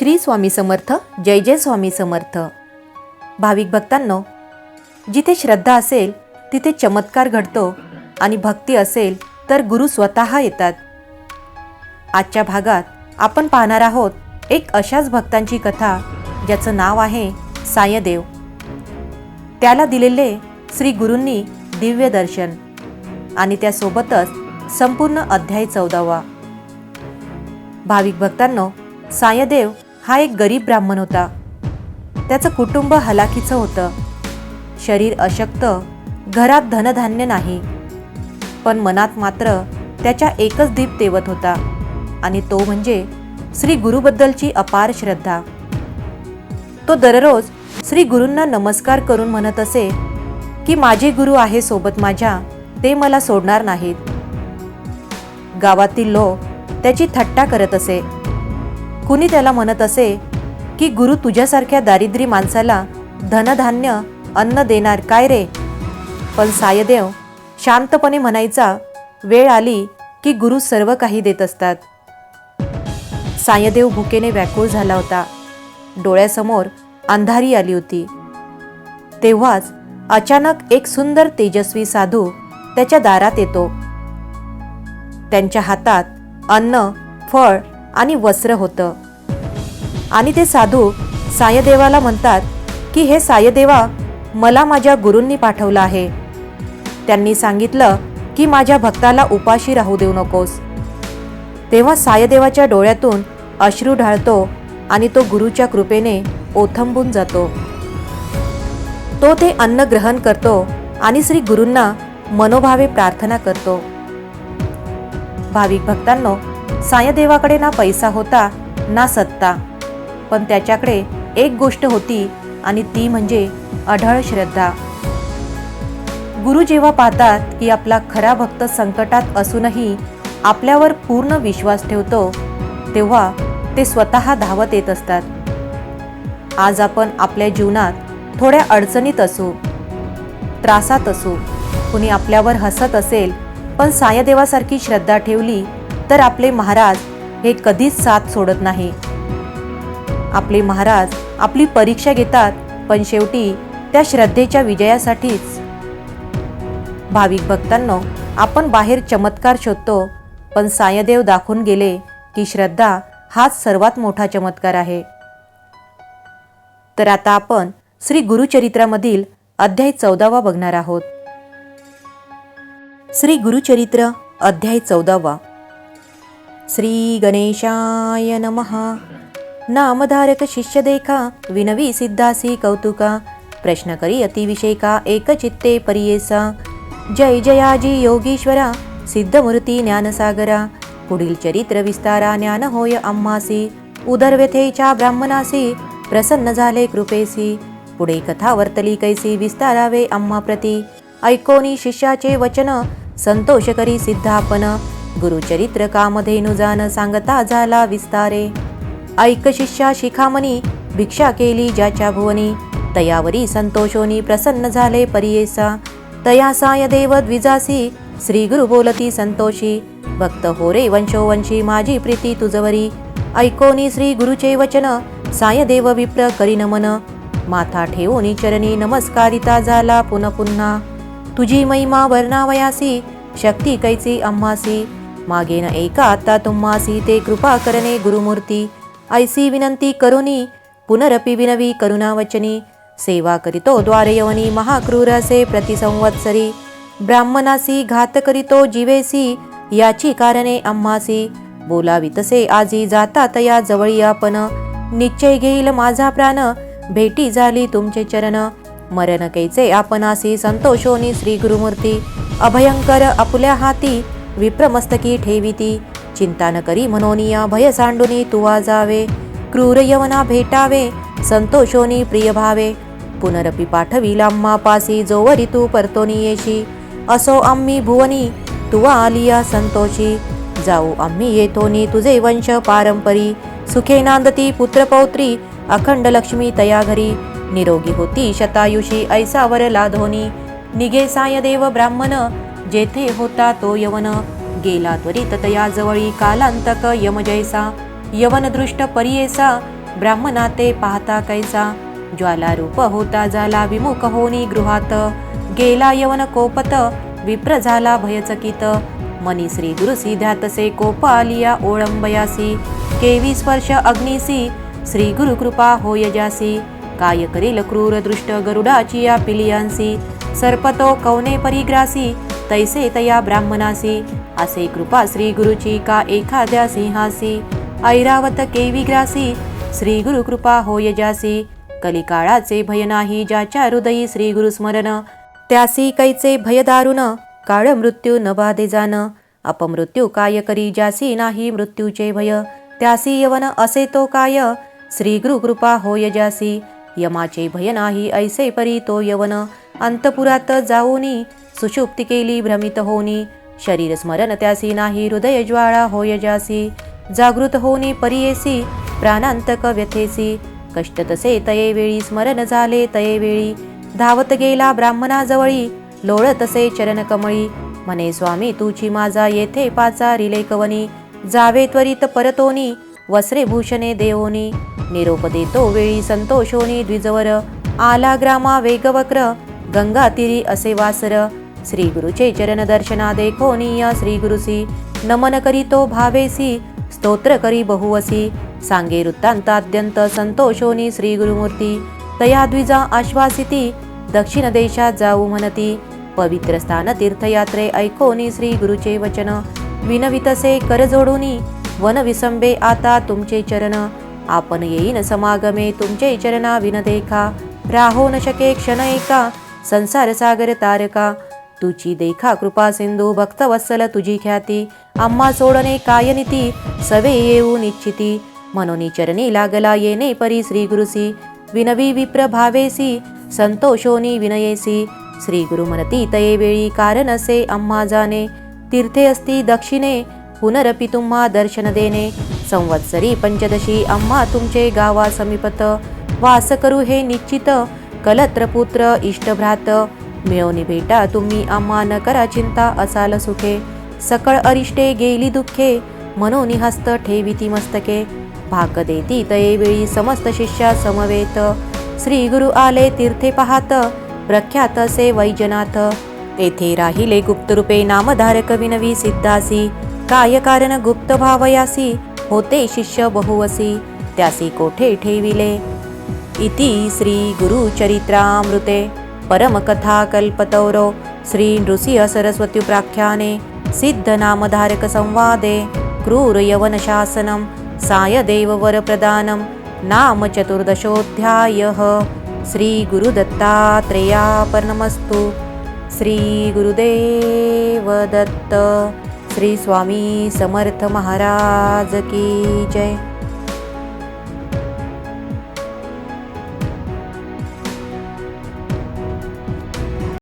श्री स्वामी समर्थ जय जय स्वामी समर्थ. भाविक भक्तांनो जिथे श्रद्धा असेल तिथे चमत्कार घडतो आणि भक्ती असेल तर गुरु स्वतः येतात. आजच्या भागात आपण पाहणार आहोत एक अशाच भक्तांची कथा ज्याचं नाव आहे सायदेव. त्याला दिलेले श्री गुरूंनी दिव्य दर्शन आणि त्यासोबतच संपूर्ण अध्याय चौदावा. भाविक भक्तांनो सायदेव हा एक गरीब ब्राह्मण होता. त्याचं कुटुंब हलाखीचं होतं. शरीर अशक्त घरात धनधान्य नाही. पण मनात मात्र त्याच्या एकच दीप तेवत होता आणि तो म्हणजे श्री गुरुबद्दलची अपार श्रद्धा. तो दररोज श्री गुरूंना नमस्कार करून म्हणत असे की माझे गुरु आहे सोबत माझ्या ते मला सोडणार नाहीत. गावातील लोक त्याची थट्टा करत असे. कुणी त्याला म्हणत असे की गुरु तुझ्यासारख्या दारिद्री माणसाला धनधान्य अन्न देणार काय रे? पण सायदेव शांतपणे म्हणायचा वेळ आली की गुरु सर्व काही देत असतात. सायदेव भुकेने व्याकुळ झाला होता. डोळ्यासमोर अंधारी आली होती. तेव्हाच अचानक एक सुंदर तेजस्वी साधू त्याच्या दारात येतो. त्यांच्या हातात अन्न फळ आणि वस्त्र होतं. आणि ते साधू सायदेवाला म्हणतात की हे सायदेवा मला माझ्या गुरूंनी पाठवलं आहे. त्यांनी सांगितलं की माझ्या भक्ताला उपाशी राहू देऊ नकोस. तेव्हा सायदेवाच्या डोळ्यातून अश्रू ढाळतो आणि तो गुरुच्या कृपेने ओथंबून जातो. तो ते अन्न ग्रहण करतो आणि श्री गुरूंना मनोभावे प्रार्थना करतो. भाविक भक्तांनो सायदेवाकडे ना पैसा होता ना सत्ता. पण त्याच्याकडे एक गोष्ट होती आणि ती म्हणजे अढळ श्रद्धा. गुरु जेव्हा पाहतात की आपला खरा भक्त संकटात असूनही आपल्यावर पूर्ण विश्वास ठेवतो तेव्हा ते स्वतः धावत येत असतात. आज आपण आपल्या जीवनात थोड्या अडचणीत असू त्रासात असू कुणी आपल्यावर हसत असेल पण सायदेवासारखी श्रद्धा ठेवली तर आपले महाराज हे कधीच साथ सोडत नाही. आपले महाराज आपली परीक्षा घेतात पण शेवटी त्या श्रद्धेच्या विजयासाठीच. भाविक भक्तांनो आपण बाहेर चमत्कार शोधतो पण सायदेव दाखवून गेले की श्रद्धा हाच सर्वात मोठा चमत्कार आहे. तर आता आपण श्री गुरुचरित्रामधील अध्याय चौदावा बघणार आहोत. श्री गुरुचरित्र अध्याय चौदावा. श्री गणेशाय नमः. नामधारक शिष्य देखा विनवी सिद्धासी कौतुका। प्रश्न करी अतिविषयका एकचित्ते परियेसा। जय जयाजी योगीश्वरा सिद्धमूर्ती ज्ञानसागरा। पुढील चरित्र विस्तारा ज्ञान होय अम्मासी। उदरव्यथेच्या ब्राह्मणासी प्रसन्न झाले कृपेसी। पुढे कथा वर्तली कैसी विस्तारावे अम्मा प्रती। ऐकोनी शिष्याचे वचन संतोष करी सिद्धापन। गुरुचरित्र कामधेनु जान सांगता झाला विस्तारे। ऐक शिष्या शिखामणी भिक्षा केली ज्याच्या भुवनी. तयावरी संतोषोनी प्रसन्न झाले परियेसा. तयासाय देव द्विजासी श्री गुरु बोलती संतोषी. भक्त होरे वंशोवंशी माझी प्रीती तुझवरी. ऐकोनी श्री गुरुचे वचन साय देव विप्र करी नमन माथा ठेवून चरणी नमस्कारिता झाला पुन पुन्हा. तुझी महिमा वर्णावयासी शक्ती कैची अम्मासी. मागेन एका आता तुम्हासी ते कृपा करणे गुरुमूर्ती. ऐसी विनंती करुनी पुनरपि विनवी करुणावचनी। सेवा करीतो द्वारयवनी महाक्रूरसे महाक्रूर असे प्रतिसंवत्सरी। ब्राह्मणासी घात करीतो जीवेसी याची कारणे आम्हासी। बोलावितसे आजी जाता तया जवळी आपण। निश्चय घेईल माझा प्राण भेटी झाली तुमचे चरण। मरण कैचे आपणासी संतोषोनी श्री गुरुमूर्ती। अभयंकर आपल्या हाती विप्रमस्तकी ठेविती। चिंता न करी मनोनिया भय सांडुनी तुवा जावे क्रूर यवना भेटावे संतोषोनी प्रिय भावे. पुनरपि पाठवी लाम्मा पासी जोवरी तू परतोनी येशी. असो आम्ही भुवनी तुवा आलिया संतोषी. जाऊ आम्ही येतोनी तुझे वंश पारंपरी. सुखे नांदती पुत्रपौत्री अखंड लक्ष्मी तया घरी. निरोगी होती शतायुषी ऐसा वर लाधोनी. निघे सायदेव ब्राह्मण जेथे होता तो यवन. गेला त्वरित तया जवळी कालांतक यम जैसा परियेसा ब्राह्मणा ते पाहता कैसा ज्वाला रूप होता झाला विमुख होनी गृहात गेला यवन कोपत विप्र झाला भयचकित मनी श्री गुरुसी ध्यातसे तसे कोप आलिया ओळंबयासी केवी स्पर्श अग्निसी श्री गुरु कृपा होय जासी काय करील क्रूर दृष्ट गरुडाची या पिलियांसी सर्पतो कवने परिग्रासी तैसे तया ब्राह्मणासी असे कृपा श्री गुरुची का एखाद्या सिंहासी. ऐरावत केविग्रासी श्री गुरु कृपा होय जासी कलिकाळाचे भय नाही ज्याच्या हृदयी श्री गुरु स्मरण. त्यासी कैचे भय दारुण. काळ मृत्यू न बाधे जाण. अपमृत्यू काय करी ज्यासी नाही मृत्यूचे भय. त्यासी यवन असे तो काय. श्री गुरु कृपा होय जासी यमाचे भय नाही ऐसे परी तो यवन. अंतपुरात जाऊनी. सुषुप्ती केली भ्रमित होनी शरीर स्मरण त्यासी नाही हृदय ज्वाळा होय जासी. जागृत होनी परियेसी प्राणांतक व्यथेसी कष्ट तसे तये वेळी स्मरण झाले तये वेळी. धावत गेला ब्राह्मणाजवळी लोळतसे चरण कमळी. म्हणे स्वामी तुची माझा येथे पाचा रिले कवनी जावे त्वरित परतोनी वस्रे भूषणे देवोनी. निरोप देतो वेळी संतोषोनी द्विजवर. आला ग्रामा वेगवक्र गंगा तिरी असे वासर. श्री गुरुचे चरण दर्शना देखोनिया श्री गुरुसी नमन करीतो भावेसी स्तोत्र करी बहुवसी। सांगे वृत्तांताद्यंत संतोषोनी श्री गुरुमूर्ती तया द्विजा आश्वासिती दक्षिण देशात जाऊ म्हणती। पवित्र स्थान तीर्थयात्रे ऐकोनी श्री गुरुचे वचन। विनवितसे कर जोडूनी वन विसंबे आता तुमचे चरण। आपण येईन समागमे तुमचे चरणा विन देखा। राहो न शके क्षण एका संसार सागर तारका। तुझी देखा कृपा सिंधू भक्त वत्सल तुझी ख्याती. आम्हा सोडणे काय नीती? सवे येऊ निश्चिती. मनोनी चरणी लागला येणे परी श्री गुरुसी विनवी विप्र भावेसी संतोषोनी विनयेसी श्री गुरु म्हणती तये वेळी कारण असे आम्हा जाणे. तीर्थे असती दक्षिणे पुनरपि तुम्हा दर्शन देणे. संवत्सरी पंचदशी आम्हा तुमचे गावा समीपत. वास करू हे निश्चित. कलत्र पुत्र इष्टभ्रात. मिळवणी भेटा तुम्ही आम्हा न करा चिंता असाल सुखे. सकळ अरिष्टे गेली दुःखे म्हणून हस्त ठेविती मस्तके. भाक देती तये वेळी समस्त शिष्या समवेत. श्री गुरु आले तीर्थे पाहात प्रख्यात असे वैजनाथ. तेथे राहिले गुप्तरूपे नामधारक विनवी सिद्धासी. काय कारण गुप्त भावयासी होते शिष्य बहुवसी. त्यासी कोठे ठेविले? इति श्री गुरुचरित्रामृते. परमकथाकल्पतौरो श्रीनृसिंहसरस्वत्युप्राख्याने श्री क्रूरयवनशासनं सायदेववरप्रदानं क्रूर नाम चतुर्दशोऽध्यायः श्रीगुरुदत्तात्रेयापर्णमस्तु श्रीगुरुदेव दत्त समर्थ महाराज की जय।